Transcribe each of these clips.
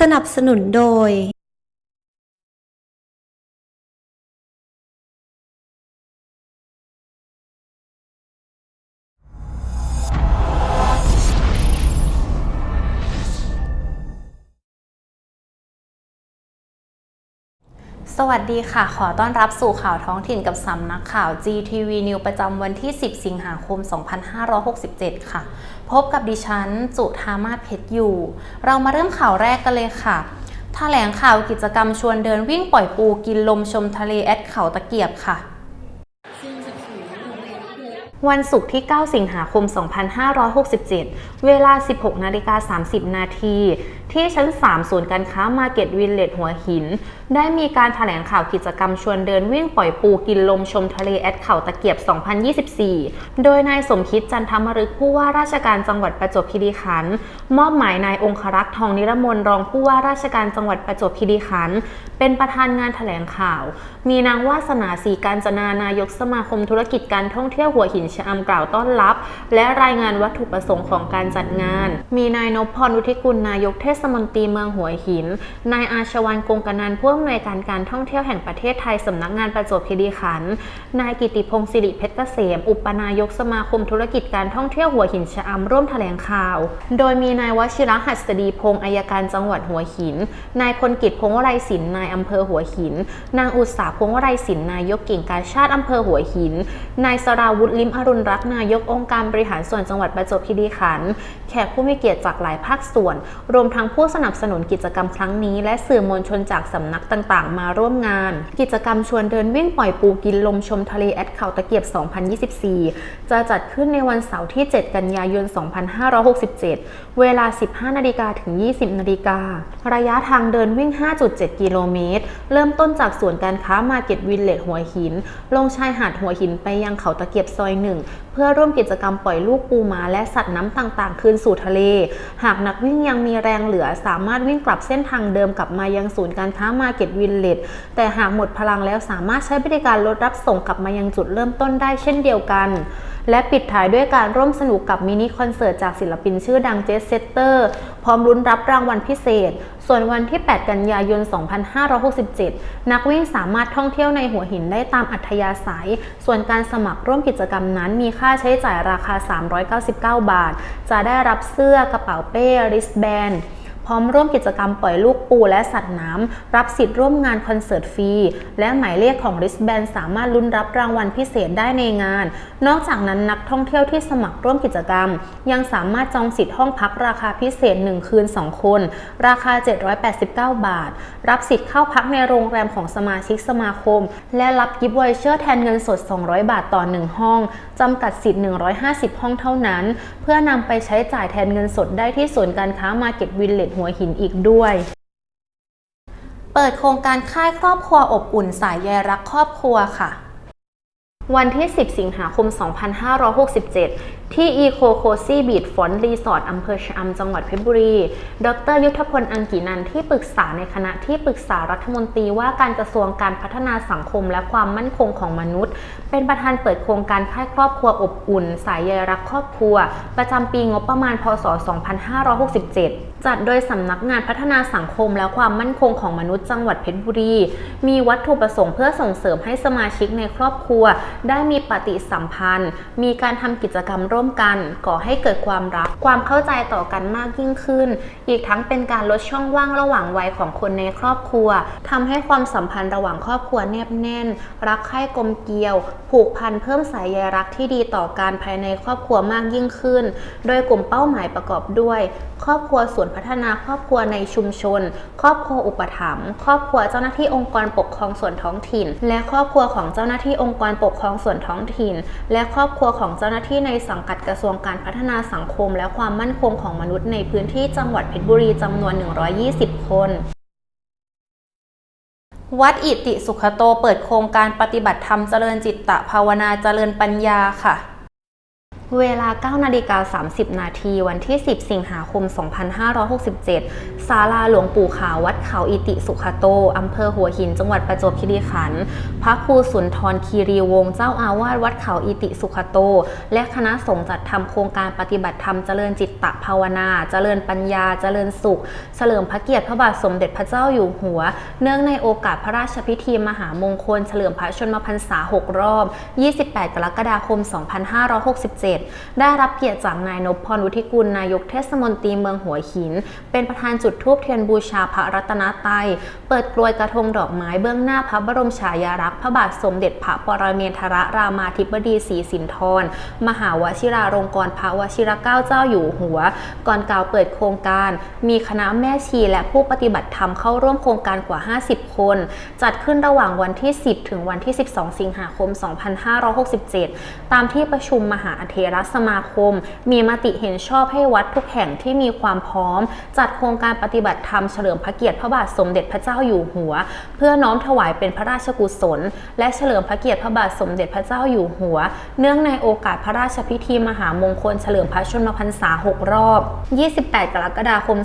สนับสนุนโดยสวัสดีค่ะ ขอต้อนรับสู่ข่าวท้องถิ่นกับสำนักข่าว GTV News ประจำวันที่ 10 สิงหาคม 2567 ค่ะ พบกับดิฉัน จุธามาศเพชรอยู่ เรามาเริ่มข่าวแรกกันเลยค่ะแถลงข่าวกิจกรรมชวนเดินวิ่งปล่อยปูกินลมชมทะเลแอดเขาตะเกียบค่ะวันศุกร์ที่ 9 สิงหาคม 2567 เวลา 16 นาฬิกา 30 นาที ที่ชั้น 3 ศูนย์การค้ามาเก็ตวิลเลจหัวหิน ได้มีการถแถลงข่าวกิจกรรมชวนเดินวิ่งปล่อยปูกินลมชมทะเลแอดเขาตะเกียบ 2024 โดยนายสมคิดจันทมฤกผู้ว่าราชการจังหวัดประจวบคีรีขันธ์มอบหมายนายองครักษ์ทองนิรมนรองผู้ว่าราชการจังหวัดประจวบคีรีขันธ์เป็นประธานงานถแถลงข่าว มีนางวาสนาสีการจนานายกสมาคมธุรกิจการท่องเที่ยวหัวหินชะอำกล่าวต้อนรับ และรายงานวัตถุประสงค์ของการจัดงาน มีนายนพพรุทิกุลนายกเทศมนตรีเมืองหัวหิน นายอาชวันกงกนันผู้อำนวยการการท่องเที่ยวแห่งประเทศไทยสำนักงานประจวบคีรีขันธ์นายกิติพงศ์สิริเพชรเกษม อุปนายกสมาคมธุรกิจการท่องเที่ยวหัวหินชะอำร่วมแถลงข่าว โดยมีนายวชิระหัสดีพงศ์อายการจังหวัดหัวหิน นายพลกิจพงศ์วรัยศิลป์นายอำเภอหัวหิน นางอุตสาพงศ์วรัยศิลป์นายกกิ่งการชาติอำเภอหัวหิน นายสราวุฒิลิมอรุณรักษนายกองค์การบริหารส่วนจังหวัดประจวบคีรีขันธ์แขกผู้มีเกียรติจากหลายภาคส่วน รวมทั้งผู้สนับสนุนกิจกรรมครั้งนี้ และสื่อมวลชนจากสำนักต่างๆ มาร่วมงาน กิจกรรมชวนเดินวิ่งปล่อยปูกินลมชมทะเลแอดเขาตะเกียบ 2024 จะจัดขึ้นในวันเสาร์ที่ 7 กันยายน 2567 เวลา 15 นาฬิกาถึง 20 นาฬิการะยะทางเดินวิ่ง 5.7 กิโลเมตร เริ่มต้นจากศูนการค้ามาเก็ตวิลเลจหัวหิน ลงชายหาดหัวหินไปยังเขาตะเกียบซอยหนึ่ง พื่อร่วมกิจกรรมปล่อยลูกปูม้าและสัตว์น้ำต่างๆ คืนสู่ทะเล หากนักวิ่งยังมีแรงเหลือสามารถวิ่งกลับเส้นทางเดิมกลับมายังศูนย์การค้ามาเก็ตวินเลตแต่หากหมดพลังแล้วสามารถใช้บริการรถรับส่งกลับมายังจุดเริ่มต้นได้เช่นเดียวกัน และปิดท้ายด้วยการร่วมสนุกกับมินิคอนเสิร์ตจากศิลปินชื่อดังเจสเซตเตอร์ พร้อมลุ้นรับรางวัลพิเศษ ส่วนวันที่ 8 กันยายน 2567 นักวิ่งสามารถท่องเที่ยวในหัวหินได้ตามอัธยาศัย ส่วนการสมัครร่วมกิจกรรมนั้นมีค่าใช้จ่ายราคา 399 บาท จะได้รับเสื้อกระเป๋าเป้ริสแบน พร้อมร่วมกิจกรรมปล่อยลูกปูและสัตว์น้ำ รับสิทธิ์ร่วมงานคอนเสิร์ตฟรี และหมายเลขของริสแบนสามารถลุ้นรับรางวัลพิเศษได้ในงาน นอกจากนั้นนักท่องเที่ยวที่สมัครร่วมกิจกรรม ยังสามารถจองสิทธิ์ห้องพักราคาพิเศษ 1 คืน 2 คน ราคา 789 บาท รับสิทธิ์เข้าพักในโรงแรมของสมาชิกสมาคม และรับกิฟต์วอยเชอร์แทนเงินสด 200 บาทต่อ 1 ห้องจำกัดสิทธิ์ 150 ห้องเท่านั้น เพื่อนำไปใช้จ่ายแทนเงินสดได้ที่ศูนย์การค้ามาเก็ตวิลเลจหัวหินอีกด้วย เปิดโครงการค่ายครอบครัวอบอุ่นสายใยรักครอบครัวค่ะ วันที่ 10 สิงหาคม 2567 ที่ Eco Cozy Beach Front Resort อำเภอชะอำจังหวัดเพชรบุรี ดรยุทธพล อังกีนันท์ที่ปรึกษาในคณะที่ปรึกษารัฐมนตรีว่าการกระทรวงการพัฒนาสังคมและความมั่นคงของมนุษย์ เป็นประธานเปิดโครงการค่ายครอบครัวอบอุ่น สายใยรักครอบครัว ประจำปีงบประมาณ พศ 2567 จัดโดยสำนักงานพัฒนาสังคมและความมั่นคงของมนุษย์จังหวัดเพชรบุรี มีวัตถุประสงค์เพื่อส่งเสริมให้สมาชิกในครอบครัว ได้มีปฏิสัมพันธ์ มีการทำกิจกรรมร่วมกัน ก่อให้เกิดความรัก ความเข้าใจต่อกันมากยิ่งขึ้น อีกทั้งเป็นการลดช่องว่างระหว่างวัยของคนในครอบครัวทำให้ความสัมพันธ์ระหว่างครอบครัวแนบแน่น รักใคร่กลมเกลียว ผูกพันเพิ่มสายใยรักที่ดีต่อการภายในครอบครัวมากยิ่งขึ้น โดยกลุ่มเป้าหมายประกอบด้วยครอบครัวส่วนพัฒนาครอบครัวในชุมชน ครอบครัวอุปถัมภ์ครอบครัวเจ้าหน้าที่องค์กรปกครองส่วนท้องถิ่น และครอบครัวของเจ้าหน้าที่องค์กรปกครองส่วนท้องถิ่น และครอบครัวของเจ้าหน้าที่ในสังกัดกระทรวงการพัฒนาสังคม และความมั่นคงของมนุษย์ในพื้นที่จังหวัดเพชรบุรีจำนวน 120 คนวัดอิติสุขโตเปิดโครงการปฏิบัติธรรมเจริญจิตตภาวนาเจริญปัญญาค่ะ เวลา9นาฬิกา30 นาทีวันที่ 10 สิงหาคม 2567 ศาลาหลวงปู่ขาววัดเขาอิติสุขโต อำเภอหัวหิน จังหวัดประจวบคีรีขันธ์ พระครูสุนทรคีรีวงศ์เจ้าอาวาสวัดเขาอิติสุขโต และคณะสงฆ์จัดทำโครงการปฏิบัติธรรมเจริญจิตตภาวนา เจริญปัญญา เจริญสุข เฉลิมพระเกียรติพระบาทสมเด็จพระเจ้าอยู่หัว เนื่องในโอกาสพระราชพิธีมหามงคล เฉลิมพระชนมพรรษา 6 รอบ 28 กรกฎาคม 2567ได้รับเกียรติจากนายนพพรวุฒิกุลนายกเทศมนตรีเมืองหัวหิน เป็นประธานจุดธูปเทียนบูชาพระรัตนตรัยเปิดกลวยกระทงดอกไม้เบื้องหน้าพระบรมฉายาลักษณ์พระบาทสมเด็จพระปรเมนทรรามาธิบดีศรีสินธรมหาวชิราลงกรณ์พระวชิรเกล้าเจ้าอยู่หัว ก่อนกล่าวเปิดโครงการ มีคณะแม่ชีและผู้ปฏิบัติธรรมเข้าร่วมโครงการกว่า 50 คน จัดขึ้นระหว่างวันที่ 10 ถึงวันที่ 12 สิงหาคม 2567 ตามที่ประชุมมหาเถรสมาคม มีมติเห็นชอบให้วัดทุกแห่งที่มีความพร้อม จัดโครงการปฏิบัติธรรมเฉลิมพระเกียรติพระบาทสมเด็จพระเจ้าอยู่หัว เพื่อน้อมถวายเป็นพระราชกุศล และเฉลิมพระเกียรติพระบาทสมเด็จพระเจ้าอยู่หัว เนื่องในโอกาสพระราชพิธีมหามงคลเฉลิมพระชนมพรรษา 6 รอบ 28 กรกฎาคม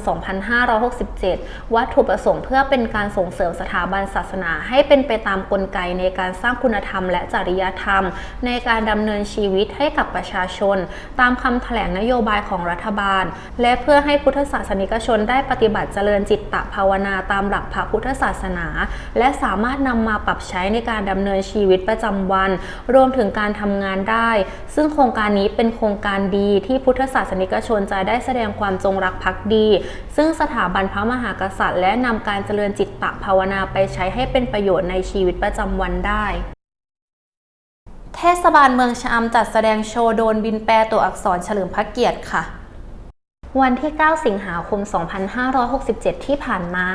2567 วัตถุประสงค์เพื่อเป็นการส่งเสริมสถาบันศาสนา ให้เป็นไปตามกลไกในการสร้างคุณธรรม และจริยธรรม ในการดำเนินชีวิตให้กับประชาชน ตามคำแถลงนโยบายของรัฐบาล และเพื่อให้พุทธศาสนิกชนได้ปฏิบัติเจริญจิตตภาวนาตามหลักพระพุทธศาสนา และสามารถนำมาปรับใช้ในการดำเนินชีวิตประจำวัน รวมถึงการทำงานได้ ซึ่งโครงการนี้เป็นโครงการดีที่พุทธศาสนิกชนจะได้แสดงความจงรักภักดี ซึ่งสถาบันพระมหากษัตริย์ และนำการเจริญจิตตภาวนาไปใช้ให้เป็นประโยชน์ในชีวิตประจำวันได้ เทศบาลเมืองชะอำจัดแสดงโชว์โดนบินแปรตัวอักษรเฉลิมพระเกียรติค่ะ วันที่ 9 สิงหาคม 2567 ที่ผ่านมา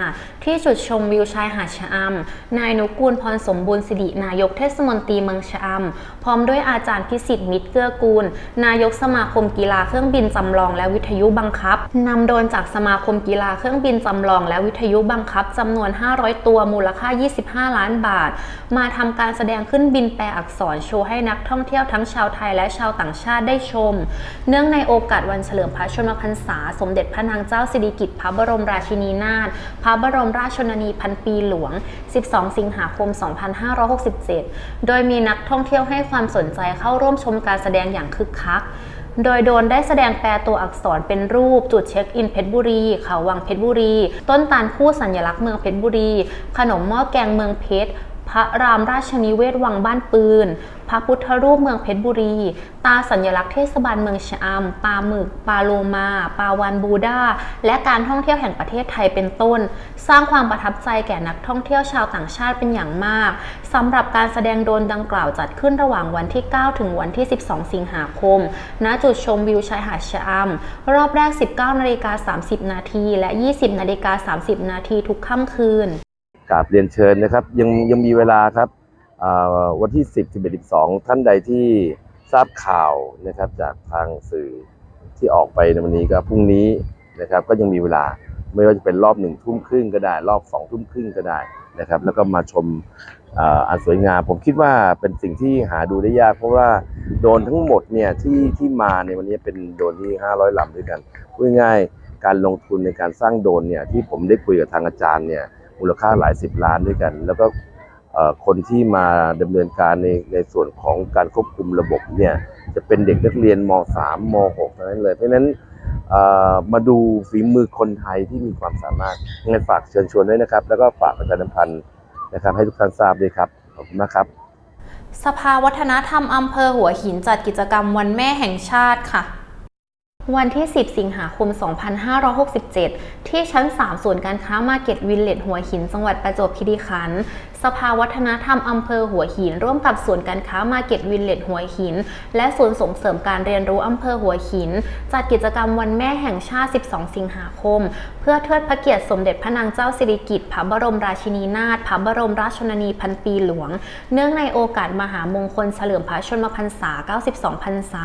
ที่จุดชมวิวชายหาดชะอำนายนุกูลพรสมบูรณ์สิรินายกเทศมนตรีเมืองชะอำพร้อมด้วยอาจารย์พิสิทธิ์มิตรเกื้อกูล นายกสมาคมกีฬาเครื่องบินจำลองและวิทยุบังคับนำโดนจากสมาคมกีฬาเครื่องบินจำลองและวิทยุบังคับจำนวน 500 ตัวมูลค่า 25 ล้านบาท มาทำการแสดงขึ้นบินแปลอักษรโชว์ให้นักท่องเที่ยวทั้งชาวไทยและชาวต่างชาติได้ชม เนื่องในโอกาสวันเฉลิมพระชนมพรรษาสมเด็จพระนางเจ้าสิริกิติ์พระบรมราชินีนาถพระบรมราชชนนีพันปีหลวง 12 สิงหาคม 2567 โดยมีนักท่องเที่ยวให้ความสนใจเข้าร่วมชมการแสดงอย่างคึกคักโดยโดนได้แสดงแปลตัวอักษรเป็นรูปจุดเช็คอินเพชรบุรี เขาวังเพชรบุรี ต้นตาลคู่สัญลักษณ์เมืองเพชรบุรี ขนมหม้อแกงเมืองเพชร พระรามราชนิเวศวังบ้านปืน พระพุทธรูปเมืองเพชรบุรี ตาสัญลักษณ์เทศบาลเมืองชะอำปลาหมึกปลาโลมา ปลาวานบูดา และการท่องเที่ยวแห่งประเทศไทยเป็นต้น สร้างความประทับใจแก่นักท่องเที่ยวชาวต่างชาติเป็นอย่างมากสำหรับการแสดงโดรนดังกล่าวจัดขึ้นระหว่างวันที่ 9 ถึงวันที่ 12 สิงหาคม ณ จุดชมวิวชายหาดชะอำรอบแรก 19นาฬิกา30 นาที และ 20นาฬิกา30 นาทีทุกค่ำคืน กราบเรียนเชิญนะครับ ยังยังมีเวลาครับวันที่ 10 11 12 ท่านใดที่ทราบข่าวนะครับจากทางสื่อที่ออกไปในวันนี้ก็พรุ่งนี้นะครับ ก็ยังมีเวลาไม่ว่าจะเป็นรอบหนึ่งทุ่มครึ่งก็ได้ รอบสองทุ่มครึ่งก็ได้นะครับ แล้วก็มาชมอ่าอันสวยงาม ผมคิดว่าเป็นสิ่งที่หาดูได้ยาก เพราะว่าโดนทั้งหมดเนี่ยที่ที่มาในวันนี้เป็นโดนที่ 500ลำด้วยกันพูดง่ายๆการลงทุนในการสร้างโดนเนี่ยที่ผมได้คุยกับทางอาจารย์เนี่ย มูลค่าหลายสิบล้านด้วยกัน แล้วก็คนที่มาดำเนินการในในส่วนของการควบคุมระบบเนี่ยจะเป็นเด็กนักเรียนม .3 ม .6 ทั้งนั้นเลย เพราะฉะนั้นมาดูฝีมือคนไทยที่มีความสามารถยังไงฝากเชิญชวนด้วยนะครับ แล้วก็ฝากประชาสัมพันธ์นะครับให้ทุกท่านทราบด้วยครับ ขอบคุณมากครับ สภาวัฒนธรรมอำเภอหัวหินจัดกิจกรรมวันแม่แห่งชาติค่ะ วันที่ 10 สิงหาคม 2567 ที่ชั้น 3 ศูนย์การค้ามาเก็ตวิลเลจหัวหิน จังหวัดประจวบคีรีขันธ์ สภาวัฒนธรรมอำเภอหัวหิน ร่วมกับศูนย์การค้ามาเก็ตวิลเลจหัวหิน และศูนย์ส่งเสริมการเรียนรู้อำเภอหัวหิน จัดกิจกรรมวันแม่แห่งชาติ 12 สิงหาคม เพื่อเทิดพระเกียรติสมเด็จพระนางเจ้าสิริกิติ์ พระบรมราชินีนาถ พระบรมราชชนนีพันปีหลวง เนื่องในโอกาสมหามงคลเฉลิมพระชนมพรรษา 92 พรรษา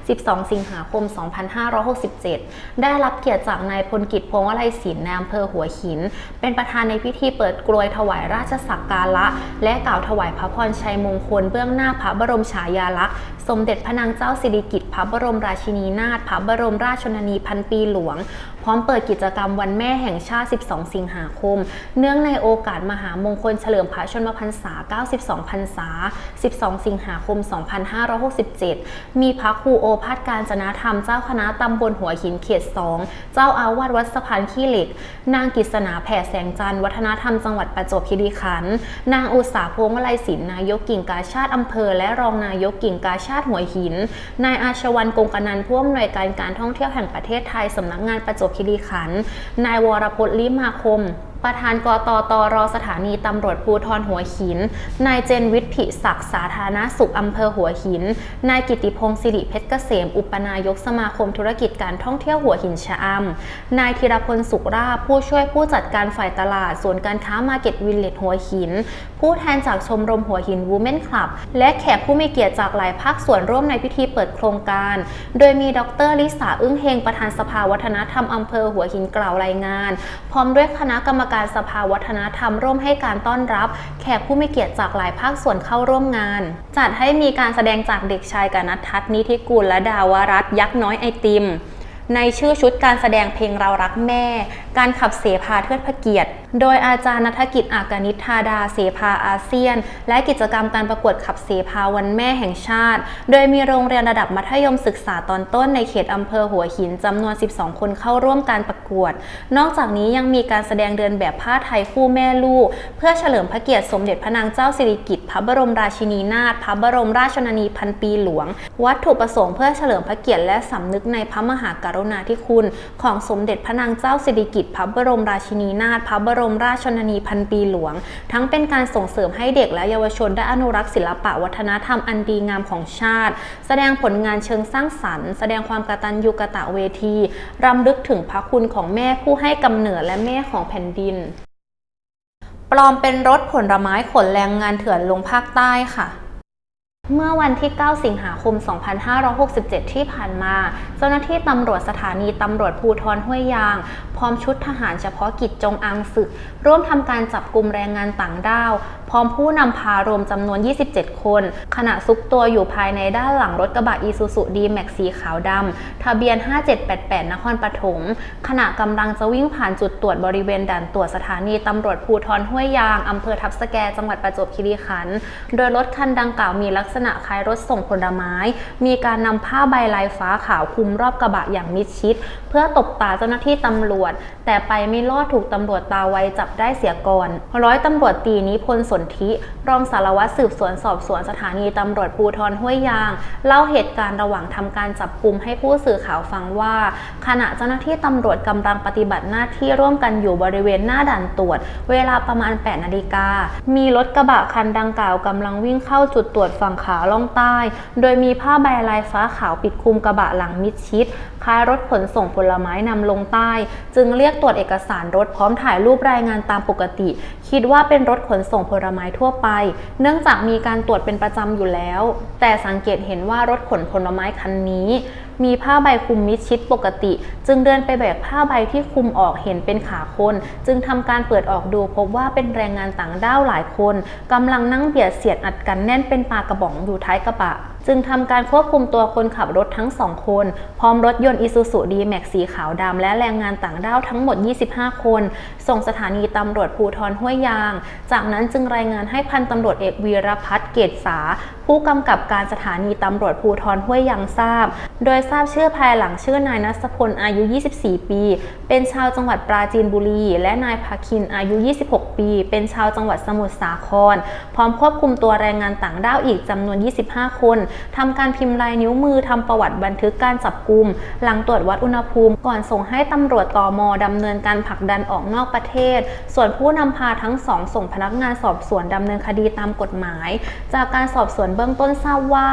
12 สิงหาคม 2567 2567 ได้รับเกียรติจากนายพลกิจพงวลัยศิลป์ในอำเภอหัวหิน เป็นประธานในพิธีเปิดกลวยถวายราชสักการะ และกล่าวถวายพระพรชัยมงคลเบื้องหน้าพระบรมฉายาลักษณ์สมเด็จพระนางเจ้าสิริกิติ์พระบรมราชินีนาถพระบรมราชชนนีพันปีหลวง พร้อมเปิดกิจกรรมวันแม่แห่งชาติ 12 สิงหาคม เนื่องในโอกาสมหามงคลเฉลิมพระชนมพรรษา 92 พรรษา 12 สิงหาคม 2567 มีพระครูโอภาสการจนาธรรมเจ้าคณะตำบลหัวหินเขต 2 เจ้าอาวาสวัดสะพานขี้เหล็ก นางกิษณาแผ่แสงจันทร์วัฒนธรรมจังหวัดประจวบคีรีขันธ์ นางอุตสาพวงวลัยศิลป์นายกกิ่งกาชาติอำเภอ และรองนายกกิ่งกาชาติหัวหิน นายอาชวันกงกนันท์ผู้อำนวยการการท่องเที่ยวแห่งประเทศไทยสำนักงานประจวบคีรีขันธ์นายวรพจน์ลิมาคม ประธานกตตรสถานีตำรวจภูธรหัวหิน นายเจนวิทย์ผิศักดิ์สาธารณสุขอำเภอหัวหิน นายกิติพงศ์สิริเพชรเกษม อุปนายกสมาคมธุรกิจการท่องเที่ยวหัวหินชะอำนายธีรพลสุขราภผู้ช่วยผู้จัดการฝ่ายตลาดศูนการค้ามาร์เก็ตวิลเลจหัวหิน ผู้แทนจากชมรมหัวหินวูแมนคลับ และแขกผู้มีเกียรติจากหลายภาคส่วนร่วมในพิธีเปิดโครงการ โดยมีดรลิสาอึ้งเฮงประธานสภาวัฒนธรรมอำเภอหัวหินกล่าวรายงาน พร้อมด้วยคณะกรรมการการสภาวัฒนธรรมร่วมให้การต้อนรับ แขกผู้มีเกียรติจากหลายภาคส่วนเข้าร่วมงาน จัดให้มีการแสดงจากเด็กชายกนัททัศนิธิกุลและดาวรัตยักษ์น้อยไอติม ในชื่อชุดการแสดงเพลงเรารักแม่ การขับเสพาเทิดพระเกียรติ โดยอาจารย์นัฐกิจอากานิธาดาเสพาอาเซียน และกิจกรรมการประกวดขับเสพาวันแม่แห่งชาติ โดยมีโรงเรียนระดับมัธยมศึกษาตอนต้นในเขตอำเภอหัวหินจำนวน 12 คนเข้าร่วมการประกวด นอกจากนี้ยังมีการแสดงเดินแบบผ้าไทยคู่แม่ลูก เพื่อเฉลิมพระเกียรติสมเด็จพระนางเจ้าสิริกิติ์พระบรมราชินีนาถพระบรมราชชนนีพันปีหลวง วัตถุประสงค์เพื่อเฉลิมพระเกียรติและสำนึกในพระมหากรุณาธิคุณ ของสมเด็จพระนางเจ้าสิริกิติ์พระบรมราชินีนาถพระบรมราชชนนีพันปีหลวง ทั้งเป็นการส่งเสริมให้เด็กและเยาวชนได้อนุรักษ์ศิลปะวัฒนธรรมอันดีงามของชาติ แสดงผลงานเชิงสร้างสรรค์ แสดงความกตัญญูกะตะเวทีรำลึกถึงพระคุณของแม่ผู้ให้กำเนิดและแม่ของแผ่นดิน ปลอมเป็นรถผลไม้ขนแรงงานเถื่อนลงภาคใต้ค่ะ เมื่อวันที่ 9 สิงหาคม 2567 ที่ผ่านมา เจ้าหน้าที่ตำรวจสถานีตำรวจภูทรห้วยยาง พร้อมชุดทหารเฉพาะกิจจงอังศึก ร่วมทำการจับกลุ่มแรงงานต่างด้าว ร้อมผู้นำพารวมจำนวน 27 คน ขณะซุกตัวอยู่ภายในด้านหลังรถกระบะอีซูซูดีแม็กสีขาวดำทะเบียน 5788 นครปฐมขณะกำลังจะวิ่งผ่านจุดตรวจบริเวณด่านตรวจสถานีตำรวจภูทรห้วยยางอำเภอทับสแกจังหวัดประจวบคีรีขันธ์โดยรถคันดังกล่าวมีลักษณะคล้ายรถส่งผลไม้ มีการนำผ้าใบลายฟ้าขาวคลุมรอบกระบะอย่างมิดชิด เพื่อตบตาเจ้าหน้าที่ตำรวจ แต่ไปไม่รอดถูกตำรวจตาไวจับได้เสียก่อน ร้อยตำรวจตีนิพนธ์สนธิ รองสารวัตรสืบสวนสอบสวนสถานีตำรวจภูทรห้วยยาง เล่าเหตุการณ์ระหว่างทำการจับกลุ่มให้ผู้สื่อข่าวฟังว่า ขณะเจ้าหน้าที่ตำรวจกำลังปฏิบัติหน้าที่ร่วมกันอยู่บริเวณหน้าด่านตรวจ เวลาประมาณ 8 นาฬิกา มีรถกระบะคันดังกล่าวกำลังวิ่งเข้าจุดตรวจฝั่งขาล่องใต้ โดยมีผ้าใบลายฟ้าขาวปิดคลุมกระบะหลังมิดชิดคล้ายรถขนส่งผลไม้นำลงใต้ จึงเรียกตรวจเอกสารรถพร้อมถ่ายรูปรายงานตามปกติ คิดว่าเป็นรถขนส่งผลไม้ทั่วไป เนื่องจากมีการตรวจเป็นประจำอยู่แล้ว แต่สังเกตเห็นว่ารถขนผลไม้คันนี้ มีผ้าใบคลุมมิดชิดปกติ จึงเดินไปแบกผ้าใบที่คลุมออกเห็นเป็นขาคน จึงทำการเปิดออกดูพบว่าเป็นแรงงานต่างด้าวหลายคนกำลังนั่งเบียดเสียดอัดกันแน่นเป็นปลากระป๋องอยู่ท้ายกระบะ จึงทำการควบคุมตัวคนขับรถทั้งสองคน พร้อมรถยนต์อิซูซูดีแม็กสีขาวดำและแรงงานต่างด้าวทั้งหมด 25 คน ส่งสถานีตำรวจภูทรห้วยยาง จากนั้นจึงรายงานให้พันตำรวจเอกวีรพัฒน์เกตสา ผู้กำกับการสถานีตำรวจภูทรห้วยยางทราบ โดยทราบชื่อภายหลังชื่อนายนัสพลอายุ 24 ปี เป็นชาวจังหวัดปราจีนบุรี และนายภาคินอายุ 26 ปี เป็นชาวจังหวัดสมุทรสาคร พร้อมควบคุมตัวแรงงานต่างด้าวอีกจำนวน 25 คนทำการพิมพ์ลายนิ้วมือทำประวัติบันทึกการจับกลุ่มหลังตรวจวัดอุณหภูมิ ก่อนส่งให้ตำรวจตมดำเนินการผลักดันออกนอกประเทศ ส่วนผู้นำพาทั้งสองส่งพนักงานสอบสวนดำเนินคดีตามกฎหมาย จากการสอบสวนเบื้องต้นทราบว่า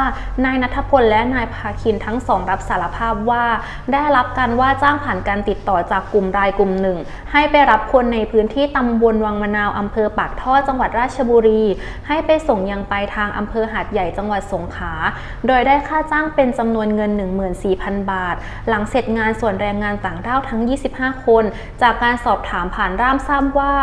นายนัทพลและนายภาคินทั้งสองรับสารภาพว่า ได้รับการว่าจ้างผ่านการติดต่อจากกลุ่มรายกลุ่มหนึ่ง ให้ไปรับคนในพื้นที่ตำบลวังมะนาวอำเภอปากท่อจังหวัดราชบุรี ให้ไปส่งยังไปลายทางอำเภอหาดใหญ่จังหวัดสงขลาโดยได้ค่าจ้างเป็นจำนวนเงิน 14,000 บาท หลังเสร็จงานส่วนแรงงานต่างด้าวทั้ง 25 คน จากการสอบถามผ่านร่ามทราบว่า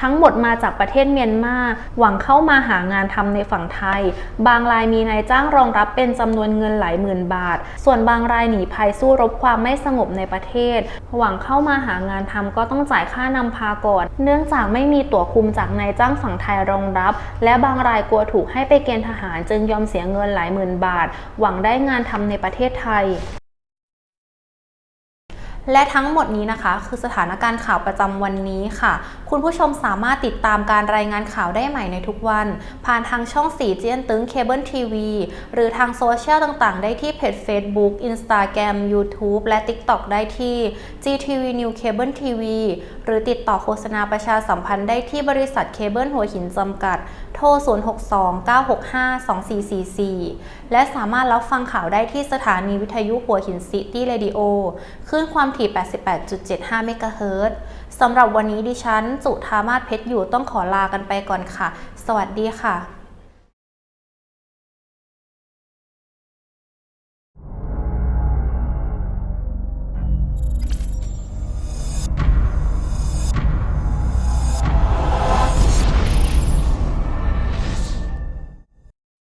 ทั้งหมดมาจากประเทศเมียนมาหวังเข้ามาหางานทำในฝั่งไทย บางรายมีนายจ้างรองรับเป็นจำนวนเงินหลายหมื่นบาท ส่วนบางรายหนีภัยสู้รบความไม่สงบในประเทศ หวังเข้ามาหางานทำก็ต้องจ่ายค่านำพาก่อน เนื่องจากไม่มีตั๋วคุมจากนายจ้างฝั่งไทยรองรับ และบางรายกลัวถูกให้ไปเกณฑ์ทหารจึงยอมเสียเงินหลายหมื่นบาท หวังได้งานทำในประเทศไทยและทั้งหมดนี้นะคะ คือสถานการณ์ข่าวประจำวันนี้ค่ะ คุณผู้ชมสามารถติดตามการรายงานข่าวได้ใหม่ในทุกวัน ผ่านทางช่องสีเจียนตึงเคเบิลทีวีหรือทางโซเชียลต่างๆ ได้ที่เพจ Facebook Instagram YouTube และ TikTok ได้ที่ GTV New Cable TV หรือติดต่อโฆษณาประชาสัมพันธ์ได้ที่บริษัทเคเบิลหัวหินจำกัด โทร 062-965-2444 และสามารถรับฟังข่าวได้ที่สถานีวิทยุหัวหินซิตี้เรดิโอคลื่นความถี่ 88.75 เมกะเฮิรตซ์สำหรับวันนี้ดิฉันจุธามาศเพชรอยู่ต้องขอลากันไปก่อนค่ะ สวัสดีค่ะ